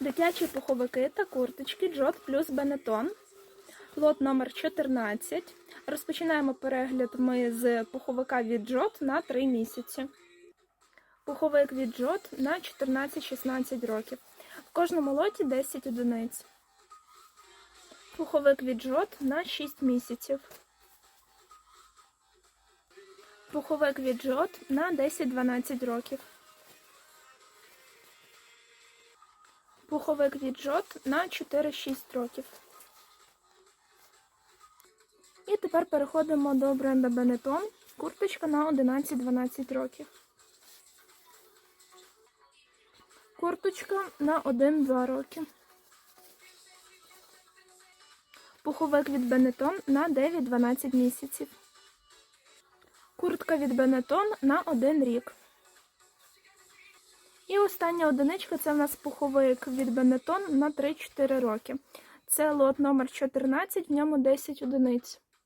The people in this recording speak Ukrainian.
Дитячі пуховики та курточки Джот плюс Бенетон. Лот номер 14. Розпочинаємо перегляд ми з пуховика від Джот на 3 місяці. Пуховик від Джот на 14-16 років. В кожному лоті 10 одиниць. Пуховик від Джот на 6 місяців. Пуховик від Джот на 10-12 років. Пуховик від Джот на 4-6 років. І тепер переходимо до бренда Benetton. Курточка на 11-12 років. Курточка на 1-2 роки. Пуховик від Benetton на 9-12 місяців. Куртка від Benetton на 1 рік. І остання одиничка це в нас пуховик від Benetton на 3-4 роки. Це лот номер 14, в ньому 10 одиниць.